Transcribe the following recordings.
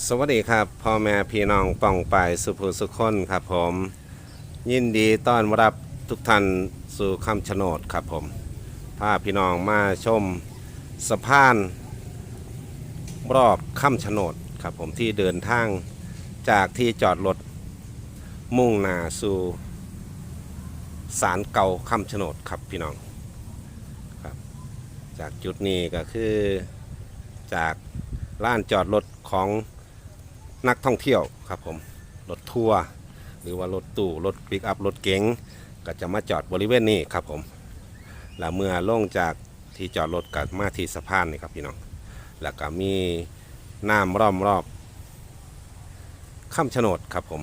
สวัสดีครับพ่อแม่พี่น้องป่องไปายสุภูสุคนครับผม ยินดีต้อนรับทุกท่านสู่คำชะโนดครับผมพาพี่น้องมาชมสะพานรอบคำชะโนดครับผมที่เดินทางจากที่จอดรถมุ่งหน้าสู่ศาลเก่าคำชะโนดครับพี่น้องครับ จากจุดนี้ก็คือจากลานจอดรถของ นักท่องเที่ยวครับผมรถทัวร์หรือว่ารถตู้รถปิกอัพรถเก๋งก็จะมาจอดบริเวณนี้ครับผมแล้วเมื่อลงจากที่จอดรถกับมาที่สะพานนี่ครับพี่น้องแล้วก็มีน้ำรอบรอบคำชะโนดครับผม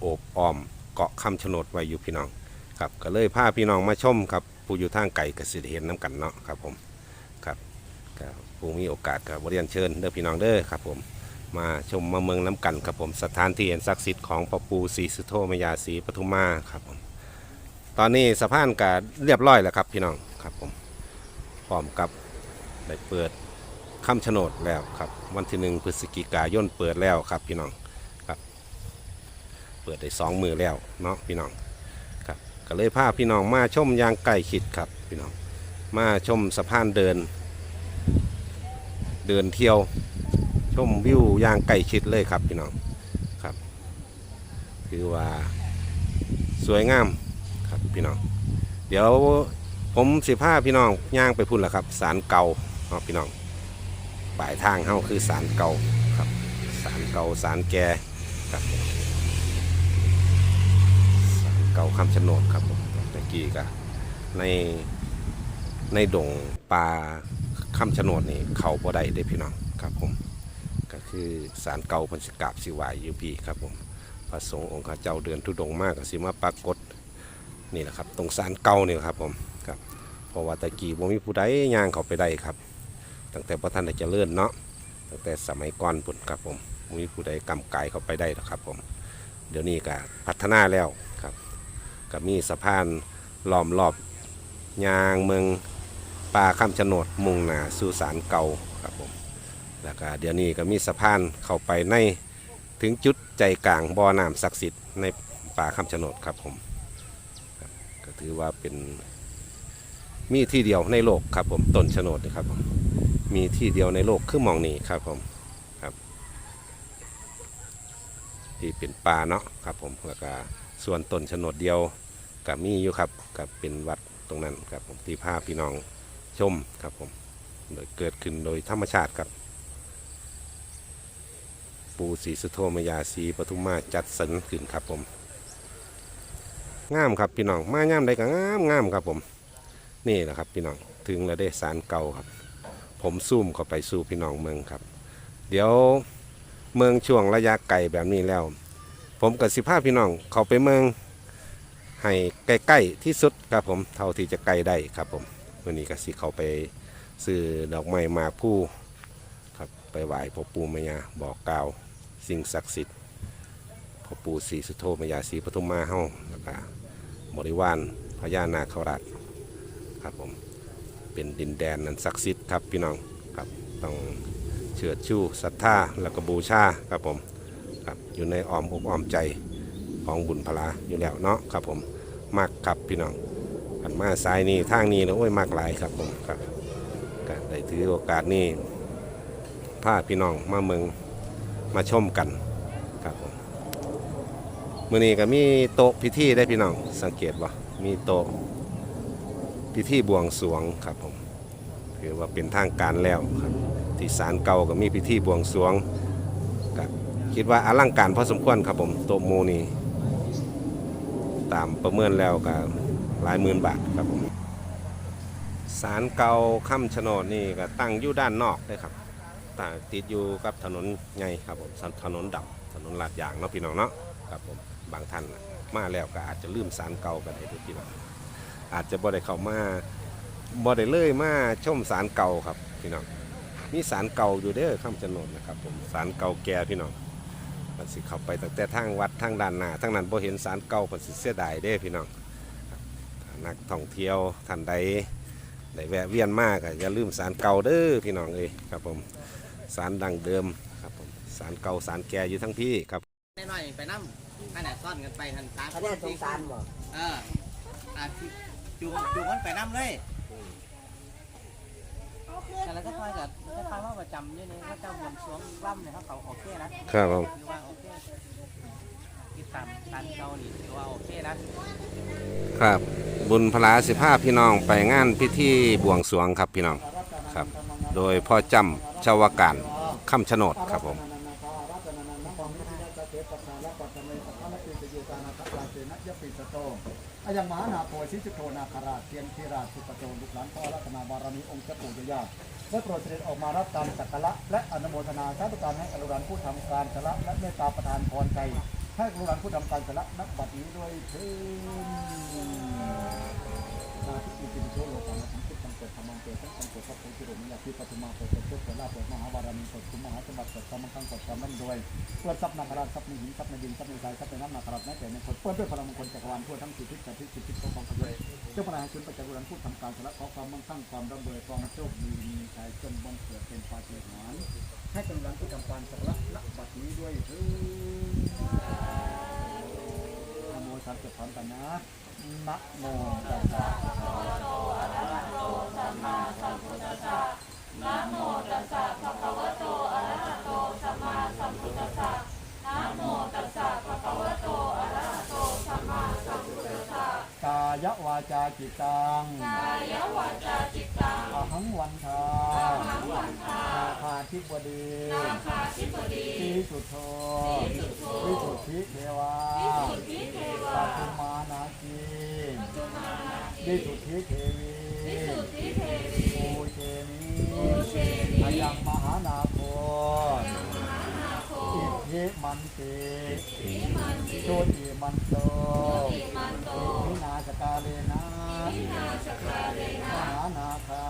โอบอ้อมเกาะคำชะโนดไว้อยู่พี่น้องครับก็เลยพาพี่น้องมาชมครับผู้อยู่ทางไกลก็สิเห็นน้ำกันเนาะครับผมครับผู้มีโอกาสก็บริเรียนเชิญเด้อพี่น้องเด้อครับผม มาชมมาเมืองน้ำกันครับผมสถานที่อันศักดิ์สิทธิ์ของพระปูศรีสุโธมยาศรีปทุมมาครับผมตอนนี้สะพานก็เรียบร้อยแล้วครับพี่น้องครับผมพร้อมกับได้เปิดคำชะโนดแล้วครับวันที่หนึ่งพฤศจิกายนเปิดแล้วครับพี่น้องครับ เปิดได้สองมือแล้วเนาะพี่น้องครับก็เลยพาพี่น้องมาชมยางใกล้ชิดครับพี่น้องมาชมสะพานเดิน เดินเที่ยว ชมวิวอย่างใกล้ชิดเลยครับพี่น้องครับ คือว่าสวยงามครับพี่น้อง เดี๋ยวผมสิพาพี่น้องย่างไปพุ่นละครับ สารเก่าเนาะพี่น้องปลายทางเฮาคือสารเก่าครับ สารเก่าสารแก่ครับสารเก่าคำชะโนดครับผมตะกี้ก็ในในดงปลาคำชะโนดนี่เขาบ่ได้เด้พี่น้องครับผม คือสารเก่าพันสกาบสิวายอยู่พี่ครับผมพระสงฆ์องค์ข้าเจ้าเดือนทุดงมากก็สิมาปรากฏนี่แหละครับ ตรงสารเก่านี่ครับผมครับเพราะว่าตะกี้บ่มีผู้ใดย่างเขาไปได้ครับ ตั้งแต่พระท่านได้เจริญเนาะตั้งแต่สมัยก่อนปุ่นครับผมบ่มีผู้ใดกำกายเขาไปได้หรอกครับผมเดี๋ยวนี้ก็พัฒนาแล้วครับก็มีสะพานล้อมรอบยางเมืองป่าคำชะโฉนดมุ่งหน้าสู่สารเก่าครับผม แล้วก็เดี๋ยวนี้ก็มีสะพานเข้าไปในถึงจุดใจกลางบ่อน้ำศักดิ์สิทธิ์ในป่าคำชะโนดครับผมก็ถือว่าเป็นมีที่เดียวในโลกครับผมต้นชะโนดนะครับผมมีที่เดียวในโลกคือมองนี้ครับผมครับ ที่เป็นป่าเนาะครับผมแล้วก็ส่วนต้นชะโนดเดียวกับมีอยู่ครับกับเป็นวัดตรงนั้นครับผมที่พาพี่น้องชมครับผมโดยเกิดขึ้นโดยธรรมชาติครับ ปูศรีสุโธมยาศรีปทุมมาจัดสรรขึ้นครับผมงามครับพี่น้องมาย่ามใดก็งามงามครับผม นี่แหละครับพี่น้องถึงแล้วได้สารเก่าครับ ผมซูมเข้าไปสู่พี่น้องเมืองครับ เดี๋ยวเมืองช่วงระยะไกลแบบนี้แล้ว ผมกับสิภาพี่น้องเขาไปเมืองให้ใกล้ๆที่สุดครับผมเท่าที่จะไกลได้ครับผมวันนี้ก็สิเขาไปซื้อดอกไม้มาผู้ ไปไหว้พ่อปู่แม่ย่าบอกกล่าวสิ่งศักดิ์สิทธิ์พ่อปู่ศรีสุโธแม่ย่าศรีปทุมมาเฮาแล้วก็บริวารพญานาคราชครับผมเป็นดินแดนนั้นศักดิ์สิทธิ์ครับพี่น้องครับต้องเชื่อชูศรัทธาแล้วก็บูชาครับผมครับอยู่ในอ้อมอกอ้อมใจของบุญพลาอยู่แล้วเนาะครับผมมากครับพี่น้องอันมาสายนี้ทางนี้นะโอ้ยมากหลายครับผมครับได้ถือโอกาสนี้ พาพี่น้องมาเมืองมาชมกันครับผมมื่อนี้ก็มีโต๊ะพิธีได้พี่น้องสังเกตว่ามีโต๊ะพิธีบวงสรวงครับผมคือว่าเป็นทางการแล้วครับที่ศาลเก่าก็มีพิธีบวงสรวงก็คิดว่าอลังการพอสมควรครับผมโต๊ะโมนี่ตามประเมินแล้วก็หลายหมื่นบาทครับผมศาลเก่าคำชะโนดนี่ก็ตั้งอยู่ด้านนอกเลยครับ ตั้งติดอยู่กับถนนใหญ่ครับผมถนนดำถนนลาดยางเนาะพี่น้องเนาะครับผมบางท่านมาแล้วก็อาจจะลืมศาลเก่ากันได้เด้อพี่น้องอาจจะบ่ได้เข้ามาบ่ได้เลยมาชมศาลเก่าครับพี่น้องมีศาลเก่าอยู่เด้อคำชะโนดนะครับผมศาลเก่าแก่พี่น้องมันสิเข้าไปตั้งแต่ทางวัดทางด้านหน้าทางนั้นบ่เห็นศาลเก่าเพิ่นสิเสียดายเด้อพี่น้องนักท่องเที่ยวท่านใดได้แวะเวียนมากอย่าลืมสารเก่าเด้อพี่น้องเอ้ยครับผม สารดังเดิมครับผมสารเก่าสารแก่อยู่ทั้งพี่ครับน้อยๆไปน้ำขนาดซ่อนกันไปทันตาเขาได้สงสารบ่เอออาจสิจูงจูงมันไปน้ำเลยแต่แล้วก็ค่อยกับก็ค่อยว่าประจำอยู่นี่ก็เจ้าบวงสรวงร่ำเนี่ยเขาเขาโอเคนะครับผมคือว่าโอเคที่ตามตามเกาหลีคือว่าโอเคนะครับ บุญพลาสิภาพี่น้องไปงานพิธีบวงสรวงครับพี่น้องครับ โดยพ่อจำชาวการคำชะโนดครับผมอายังมหานาโพชิจุโทนาคาราชเทียนทีราชสุปโจลุกหลานพ่อรัตนาบารมีองค์เจ้าปู่ย่าได้โปรดเสด็จออกมารับการสักการะและอนุโมทนาสาธุการให้อนุรันผู้ทำการสละและเมตตาประทานพรใจให้อนุรันผู้ทำการสละนักบัดนี้ด้วยเถิดนาทิอิติปิโสโลกานะ สังคิดธรรมังเกิดสังกังเกิดพระโพธิโรมิยาพิปฏิมาเปิดเกิดเกิดเกิดลาเปิดมหาวารามีเปิดคุณมหาสมบัติเปิดความมั่งคังเปิดความร่ำรวยเปิดทรัพย์นาคราชทรัพย์ในหินทรัพย์ในดินทรัพย์ในทรายทรัพย์ในน้ำนาคราชแม้แต่ในคนเปิดด้วยพลังมงคลจักรวาลทั่วทั้งสิทธิสัตว์ทิศสิทธิของพระเลยเจ้าพระนายชนประจักษ์บุรันพูดทำการสละขอความมั่งคั่งความร่ำรวยความโชคดีมีชัยจนบังเกิดเป็นปาฏิหาริย์ให้กำลังผู้ทำการสละละบัดนี้ด้วยเถิดนโมสามจบพร้อมกันนะนะโมตัสสะ กายวาจาจิตตังกายวาจาจิตตังอหังวันทาอหังวันทานาคาธิบดีนาคาธิบดีสีสุทโธสีสุทโธวิสุทธิเทวาวิสุทธิเทวาปัตุมานาคีปัตุมานาคีวิสุทธิเทวีวิ มันติอิทธิมันติโชติมันโตวินาสกาเลนะวินาสกาเลนะมหานาคา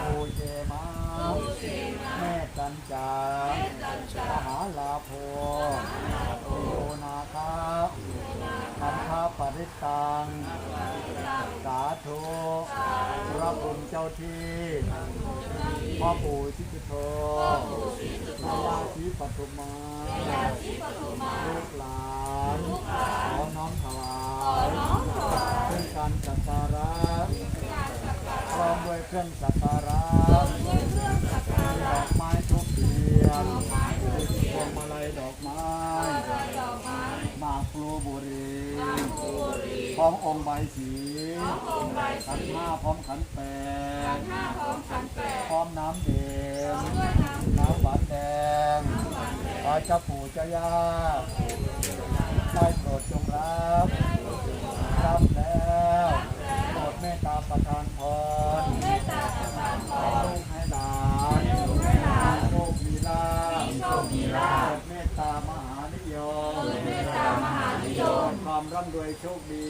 ปูเจมาแม่กัญจามหาลาโภโอนาคาอันทาปริตัง สาธุพระภูมิเจ้าที่พ่อปู่ชิจุโธ นายาชีปฐุมาลูกหลานขอน้อมถวายเป็นการสักการะพร้อมด้วยเครื่องสักการะดอกไม้ทุกเทียนพวงมาลัยดอกไม้หมากพลูบุรีพร้อมองค์ใบสีขันห้าพร้อมขันแปดพร้อมน้ำเด่นน้ำหวานแดงพระ เจ้าปู่เจ้าย่าได้โปรดจงรับรับแล้วโปรดเมตตาประทานพรให้ลูกให้หลานโชคมีลาภโปรดเมตตามหานิยมความ ร่ำรวยโชคดี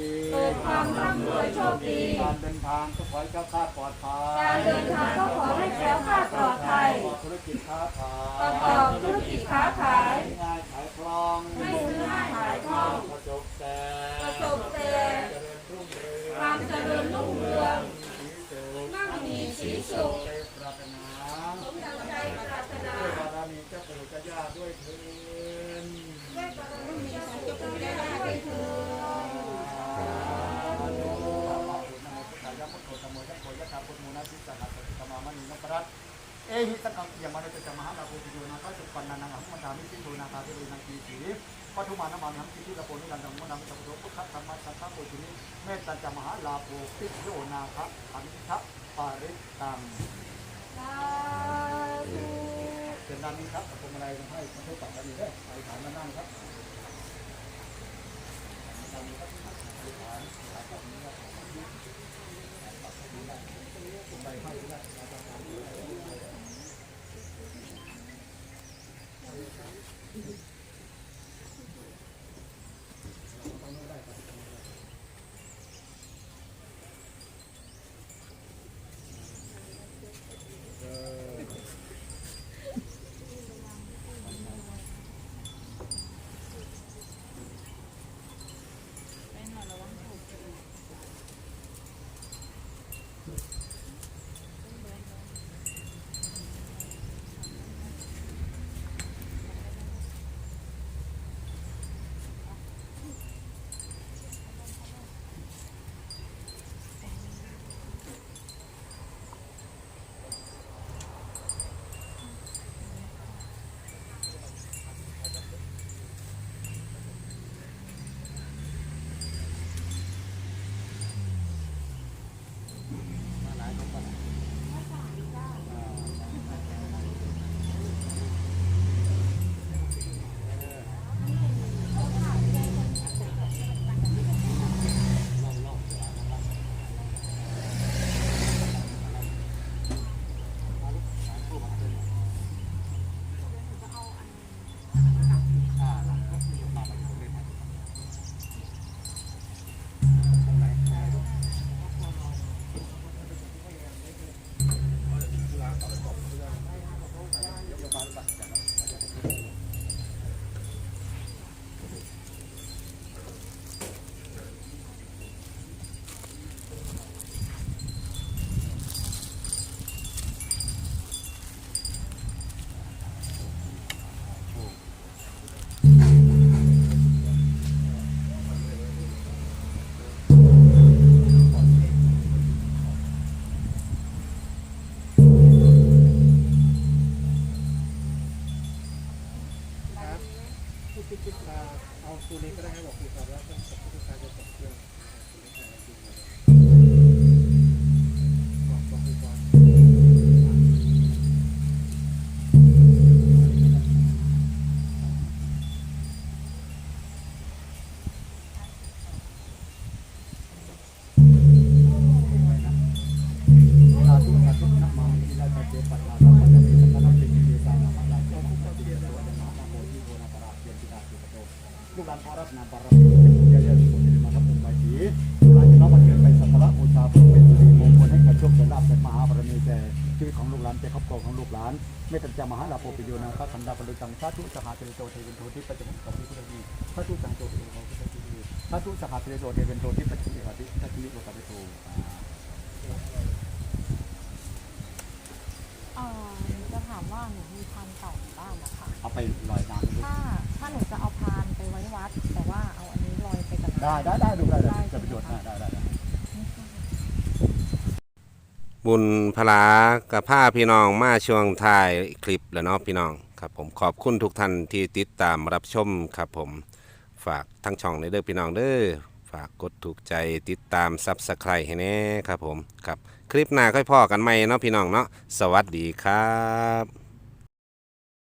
ความร่ำรวยโชคดี การเดินทางก็ขอให้เจ้าข้าดปลอดภัยการเดินทางก็ขอให้แคล้วคลาดปลอดภัยประกอบธุรกิจค้าขายประกอบธุรกิจค้าขาย ง่ายขายคล่อง ให้ซื้อง่ายขายคล่อง ประสบแต่ ประสบแต่ เจริญรุ่งเรือง ความเจริญรุ่งเรือง สีสุข มั่งมีสีสุข ใจปรารถนา สมดังใจปรารถนา ด้วยบารมีเจ้าปู่เจ้าย่าด้วยเถิน ด้วยบารมีสาธุได้ด้วยเถิด เอหิตังกังยมานุจักรมหาลาภุติโยนาคาสุปันนานังหัมมันดามิสิโทนาคาเทวีนาคีสีปทุมานามานังสิทิลโพนิรันดังมนังสัพพุทธพุทธธรรมะสังฆปุจินิเมตตัญจมหาลาภุติโยนาคาอันทะปาริตังสาธุเป็นด้านนี้ครับผมอะไรให้มาทุกปัจจัยนี้ได้ไปฐานมานั่งครับ ชีวิตของลูกหลานแก่ครอบครัวของลูกหลานเมตตาจามหาลาโภปิโยนาคัสันดาปรุจังสาธุสหาเทโตเทวินโททิปัจจุบันของพิพุทธดีสาธุจังโตเทวินโตของพิพุทธดีสาธุสหาเทโตเทวินโททิปัจจุบันของพิพุทธดีโลกาภิโตเอ่อหนูจะถามว่าหนูมีพานเก่าอยู่บ้านนะคะเอาไปลอยน้ำถ้าถ้าหนูจะเอาพานไปไว้วัด แต่ว่าเอาอันนี้ลอยไปกับน้ำได้ได้ได้ดูได้ได้จะประโยชน์ได้ได้ได้ บุญพลากับผ้าพี่น้องมาช่วงท้ายคลิปแล้วเนาะพี่น้องครับผมขอบคุณทุกท่านที่ติดตามรับชมครับผมฝากทั้งช่องในเด้อพี่น้องเด้อฝากกดถูกใจติดตามซับสไครต์ให้แน่ครับผมครับ คลิปหน้าค่อยพ่อกันใหม่เนาะพี่น้องเนาะสวัสดีครับ